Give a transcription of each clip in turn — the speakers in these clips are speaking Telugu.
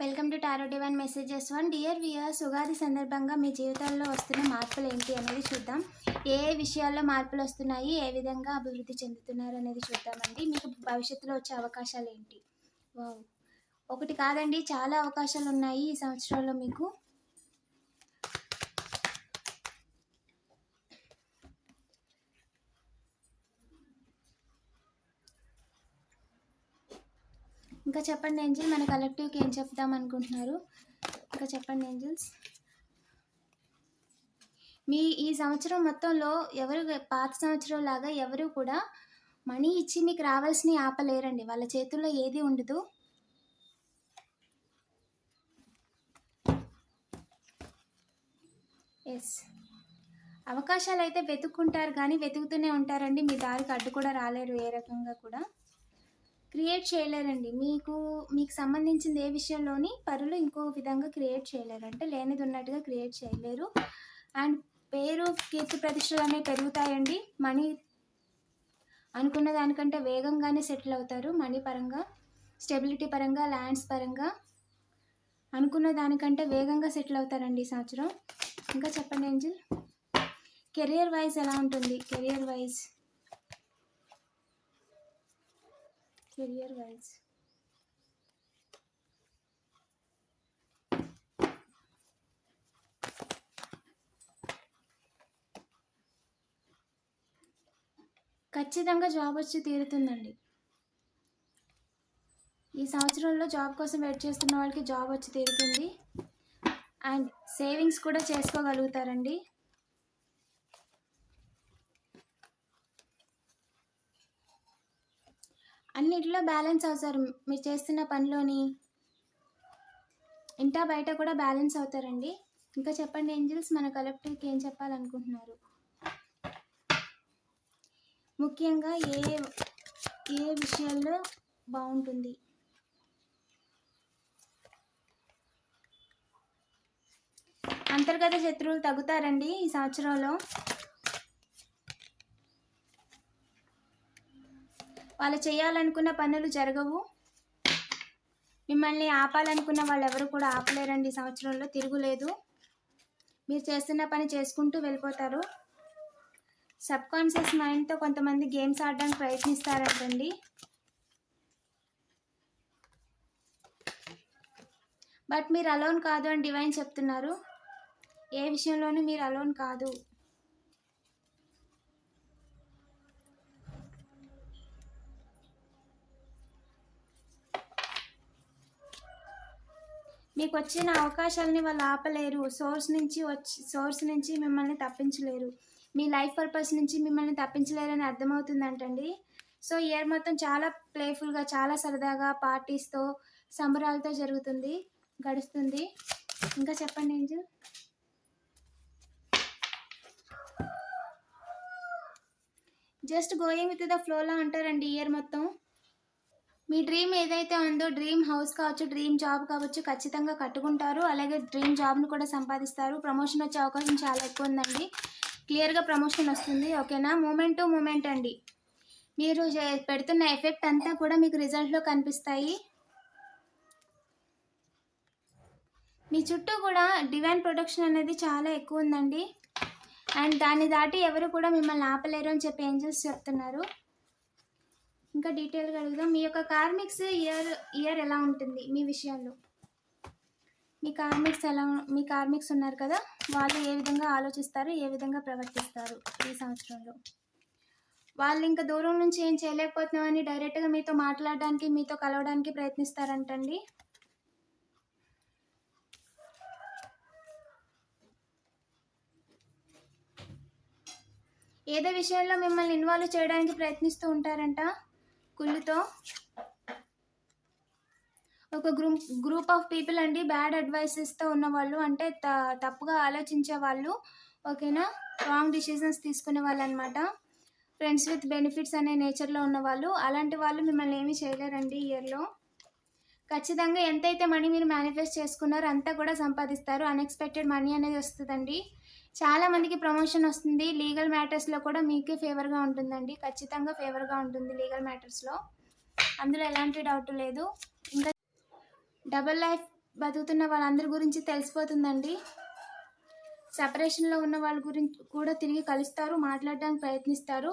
Welcome to tarot divine messages one. Dear viewers Ugadi సందర్భంగా మీ జీవితాల్లో వస్తున్న మార్పులు ఏంటి అనేది చూద్దాం. ఏ ఏ విషయాల్లో మార్పులు వస్తున్నాయి ఏ విధంగా అభివృద్ధి చెందుతున్నారు అనేది చూద్దామండి. మీకు భవిష్యత్తులో వచ్చే అవకాశాలు ఏంటి? వావ్. ఒకటి కాదండి చాలా అవకాశాలు ఉన్నాయి ఈ సంవత్సరంలో మీకు. ఇంకా చెప్పండి ఏంజిల్ మన కలెక్టివ్కి ఏం చెప్దాం అనుకుంటున్నారు? ఇంకా చెప్పండి ఏంజిల్స్. మీ ఈ సంవత్సరం మొత్తంలో ఎవరు పాత సంవత్సరం లాగా ఎవరు కూడా మనీ ఇచ్చి మీకు రావాల్సినవి ఆపలేరండి. వాళ్ళ చేతుల్లో ఏది ఉండదు. ఎస్ అవకాశాలు అయితే వెతుక్కుంటారు కానీ వెతుకుతూనే ఉంటారండి. మీ దారికి అడ్డు కూడా రాలేరు ఏ రకంగా కూడా. క్రియేట్ చేయలేరండి మీకు మీకు సంబంధించింది ఏ విషయంలోని పరులు ఇంకో విధంగా క్రియేట్ చేయలేరు. అంటే లేనిది ఉన్నట్టుగా క్రియేట్ చేయలేరు. అండ్ పేరు కీర్తి ప్రతిష్టలు అనేవి పెరుగుతాయండి. మనీ అనుకున్న దానికంటే వేగంగానే సెటిల్ అవుతారు. మనీ పరంగా స్టెబిలిటీ పరంగా ల్యాండ్స్ పరంగా అనుకున్న దానికంటే వేగంగా సెటిల్ అవుతారండి ఈ సంవత్సరం. ఇంకా చెప్పండి ఏంజిల్? కెరియర్ వైజ్ ఎలా ఉంటుంది? Career wise career wise. ఖచ్చితంగా జాబ్ వచ్చి తీరుతుందండి. ఈ సంవత్సరంలో జాబ్ కోసం వెయిట్ చేస్తున్న వాళ్ళకి జాబ్ వచ్చి తీరుతుంది. అండ్ సేవింగ్స్ కూడా చేసుకోగలుగుతారండి. అన్నిటిలో బ్యాలెన్స్ అవుతారు. మీరు చేస్తున్న పనిలోని ఇంటా బయట కూడా బ్యాలెన్స్ అవుతారండి. ఇంకా చెప్పండి ఏంజిల్స్ మన కలెక్టివ్కి ఏం చెప్పాలనుకుంటున్నారు? ముఖ్యంగా ఏ ఏ విషయాల్లో బాగుంటుంది? అంతర్గత శత్రువులు తగ్గుతారండి ఈ సంవత్సరంలో. వాళ్ళు చేయాలనుకున్న పనులు జరగవు. మిమ్మల్ని ఆపాలనుకున్న వాళ్ళు ఎవరు కూడా ఆపలేరండి ఈ సంవత్సరంలో తిరుగులేదు. మీరు చేస్తున్న పని చేసుకుంటూ వెళ్ళిపోతారు. సబ్ కాన్షియస్ మైండ్తో కొంతమంది గేమ్స్ ఆడడానికి ప్రయత్నిస్తారంటండి. బట్ మీరు అలోన్ కాదు అని డివైన్ చెప్తున్నారు. ఏ విషయంలోనూ మీరు అలోన్ కాదు. మీకు వచ్చిన అవకాశాలని వాళ్ళు ఆపలేరు. సోర్స్ నుంచి వచ్చి సోర్స్ నుంచి మిమ్మల్ని తప్పించలేరు. మీ లైఫ్ పర్పస్ నుంచి మిమ్మల్ని తప్పించలేరని అర్థమవుతుందంటండి. సో ఇయర్ మొత్తం చాలా ప్లేఫుల్గా చాలా సరదాగా పార్టీస్తో సంబరాలతో జరుగుతుంది గడుస్తుంది. ఇంకా చెప్పండి ఏంజు జస్ట్ గోయింగ్ విత్ ద ఫ్లోలా ఉంటారండి ఇయర్ మొత్తం. మీ డ్రీమ్ ఏదైతే ఉందో డ్రీమ్ హౌస్ కావచ్చు డ్రీమ్ జాబ్ కావచ్చు ఖచ్చితంగా కట్టుకుంటారు. అలాగే డ్రీమ్ జాబ్ను కూడా సంపాదిస్తారు. ప్రమోషన్ వచ్చే అవకాశం చాలా ఎక్కువ ఉందండి. క్లియర్గా ప్రమోషన్ వస్తుంది. ఓకేనా? మూమెంట్ టు మూమెంట్ అండి. మీరు పెడుతున్న ఎఫెక్ట్ అంతా కూడా మీకు రిజల్ట్లో కనిపిస్తాయి. మీ చుట్టూ కూడా డివైన్ ప్రొడక్షన్ అనేది చాలా ఎక్కువ ఉందండి. అండ్ దాన్ని దాటి ఎవరు కూడా మిమ్మల్ని ఆపలేరు అని చెప్పి ఏంజల్స్ చెప్తున్నారు. ఇంకా డీటెయిల్గా అడుగుదాం. మీ యొక్క కార్మిక్స్ ఇయర్ ఇయర్ ఎలా ఉంటుంది మీ విషయాల్లో? మీ కార్మిక్స్ ఎలా మీ కార్మిక్స్ ఉన్నారు కదా వాళ్ళు ఏ విధంగా ఆలోచిస్తారు ఏ విధంగా ప్రవర్తిస్తారు ఈ సంవత్సరంలో? వాళ్ళు ఇంకా దూరం నుంచి ఏం చేయలేకపోతున్నామని డైరెక్ట్గా మీతో మాట్లాడడానికి మీతో కలవడానికి ప్రయత్నిస్తారంటండి. ఏదో విషయంలో మిమ్మల్ని ఇన్వాల్వ్ చేయడానికి ప్రయత్నిస్తూ ఉంటారంట. కుళ్ళుతో ఒక గ్రూప్ గ్రూప్ ఆఫ్ పీపుల్ అండి. బ్యాడ్ అడ్వైసెస్తో ఉన్న వాళ్ళు. అంటే త తప్పుగా ఆలోచించే వాళ్ళు ఓకేనా? రాంగ్ డిసిషన్స్ తీసుకునే వాళ్ళు అనమాట ఫ్రెండ్స్ విత్ బెనిఫిట్స్ అనే నేచర్లో ఉన్న వాళ్ళు. అలాంటి వాళ్ళు మిమ్మల్ని ఏమీ చేయలేరండి ఇయర్లో. ఖచ్చితంగా ఎంతైతే మనీ మీరు మేనిఫెస్ట్ చేసుకున్నారో అంతా కూడా సంపాదిస్తారు. అన్ఎక్స్పెక్టెడ్ మనీ అనేది వస్తుందండి. చాలా మందికి ప్రమోషన్ వస్తుంది. లీగల్ మ్యాటర్స్లో కూడా మీకే ఫేవర్గా ఉంటుందండి. ఖచ్చితంగా ఫేవర్గా ఉంటుంది లీగల్ మ్యాటర్స్లో అందులో ఎలాంటి డౌట్ లేదు. ఇంకా డబల్ లైఫ్ బతుకుతున్న వాళ్ళందరి గురించి తెలిసిపోతుందండి. సపరేషన్లో ఉన్న వాళ్ళ గురించి కూడా తిరిగి కలుస్తారు. మాట్లాడడానికి ప్రయత్నిస్తారు.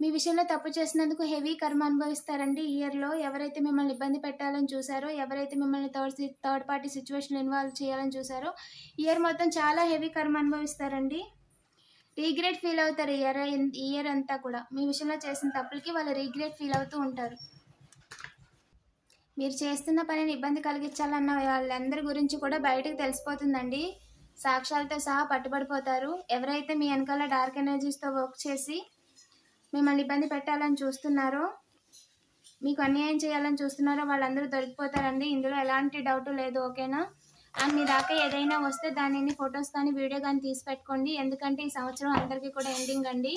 మీ విషయంలో తప్పు చేసినందుకు హెవీ కర్మ అనుభవిస్తారండి. ఈ ఇయర్లో ఎవరైతే మిమ్మల్ని ఇబ్బంది పెట్టాలని చూసారో ఎవరైతే మిమ్మల్ని third third party situation involve చేయాలని చూసారో ఇయర్ మొత్తం చాలా హెవీ కర్మ అనుభవిస్తారండి. రీగ్రెట్ ఫీల్ అవుతారు ఇయర్ ఇయర్ అంతా కూడా. మీ విషయంలో చేసిన తప్పులకి వాళ్ళు రీగ్రెట్ ఫీల్ అవుతూ ఉంటారు. మీరు చేస్తున్న పనిని ఇబ్బంది కలిగించాలన్న వాళ్ళందరి గురించి కూడా బయటకు తెలిసిపోతుందండి. సాక్ష్యాలతో సహా పట్టుబడిపోతారు. ఎవరైతే మీ వెనకాల డార్క్ ఎనర్జీస్తో వర్క్ చేసి మిమ్మల్ని ఇబ్బంది పెట్టాలని చూస్తున్నారో మీకు అన్యాయం చేయాలని చూస్తున్నారో వాళ్ళందరూ దొరికిపోతారండి. ఇందులో ఎలాంటి డౌట్ లేదు ఓకేనా అండ్ మీ దాకా ఏదైనా వస్తే దానిని ఫొటోస్ కానీ వీడియో కానీ తీసి పెట్టుకోండి. ఎందుకంటే ఈ సంవత్సరం అందరికీ కూడా ఎండింగ్ అండి.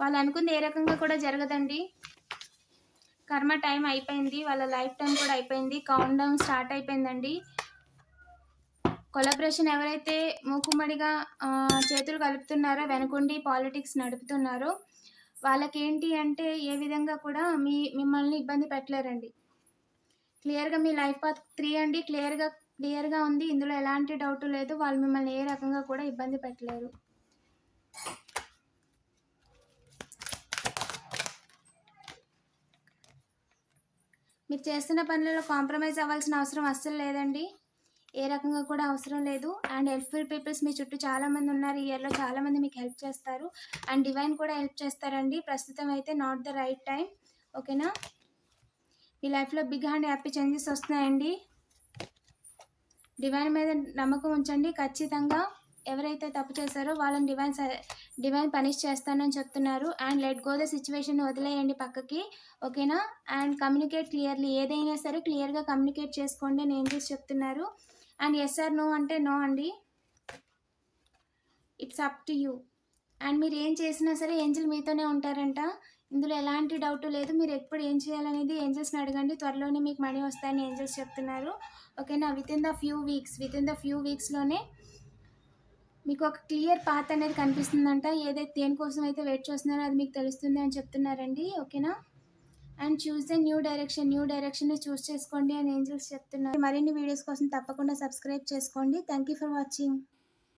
వాళ్ళు అనుకుంది ఏ రకంగా కూడా జరగదండి. కర్మ టైం అయిపోయింది వాళ్ళ లైఫ్ టైం కూడా అయిపోయింది. కౌంట్ డౌన్ స్టార్ట్ అయిపోయిందండి. కొలాబరేషన్ ఎవరైతే మూకుమ్మడిగా చేతులు కలుపుతున్నారో వెనుకుండి పాలిటిక్స్ నడుపుతున్నారో వాళ్ళకేంటి అంటే ఏ విధంగా కూడా మీ మిమ్మల్ని ఇబ్బంది పెట్టలేరండి. క్లియర్గా మీ లైఫ్ పాత్ త్రీ అండి. క్లియర్గా క్లియర్గా ఉంది. ఇందులో ఎలాంటి డౌట్ లేదు. వాళ్ళు మిమ్మల్ని ఏ రకంగా కూడా ఇబ్బంది పెట్టలేరు. మీరు చేస్తున్న పనులలో కాంప్రమైజ్ అవ్వాల్సిన అవసరం అస్సలు లేదండి. ఏ రకంగా కూడా అవసరం లేదు. అండ్ హెల్ప్ఫుల్ పీపుల్స్ మీ చుట్టూ చాలామంది ఉన్నారు. ఈ ఇయర్లో చాలామంది మీకు హెల్ప్ చేస్తారు. అండ్ డివైన్ కూడా హెల్ప్ చేస్తారండి. ప్రస్తుతం అయితే నాట్ ద రైట్ టైం ఓకేనా? మీ లైఫ్లో బిగ్ హ్యాండ్ హ్యాపీ చేంజెస్ వస్తున్నాయండి. డివైన్ మీద నమ్మకం ఉంచండి. ఖచ్చితంగా ఎవరైతే తప్పు చేశారో వాళ్ళని డివైన్ డివైన్ పనిష్ చేస్తానని చెప్తున్నారు. And let go the situation వదిలేయండి పక్కకి. ఓకేనా? And communicate clearly. ఏదైనా సరే క్లియర్గా కమ్యూనికేట్ చేసుకోండి అని చేసి చెప్తున్నారు. అండ్ ఎస్ ఆర్ నో అంటే నో అండి it's up to you and మీరు ఏం చేసినా సరే ఏంజిల్ మీతోనే ఉంటారంట. ఇందులో ఎలాంటి డౌట్ లేదు. మీరు ఎప్పుడు ఏం చేయాలనేది ఏంజల్స్ని అడగండి. త్వరలోనే మీకు మనీ వస్తాయని ఏంజల్స్ చెప్తున్నారు. ఓకేనా within the few weeks within the few వీక్స్లోనే మీకు ఒక క్లియర్ పాత్ అనేది కనిపిస్తుందంట. ఏదైతే దేనికోసం అయితే వెయిట్ చేస్తున్నారో అది మీకు తెలుస్తుంది అని చెప్తున్నారండి. ఓకేనా and choose the new direction new direction choose చేసుకోండి అని ఏంజల్స్ చెప్తున్నారు. మరిన్ని వీడియోస్ కోసం తప్పకుండా సబ్స్క్రైబ్ చేసుకోండి. Thank you for watching.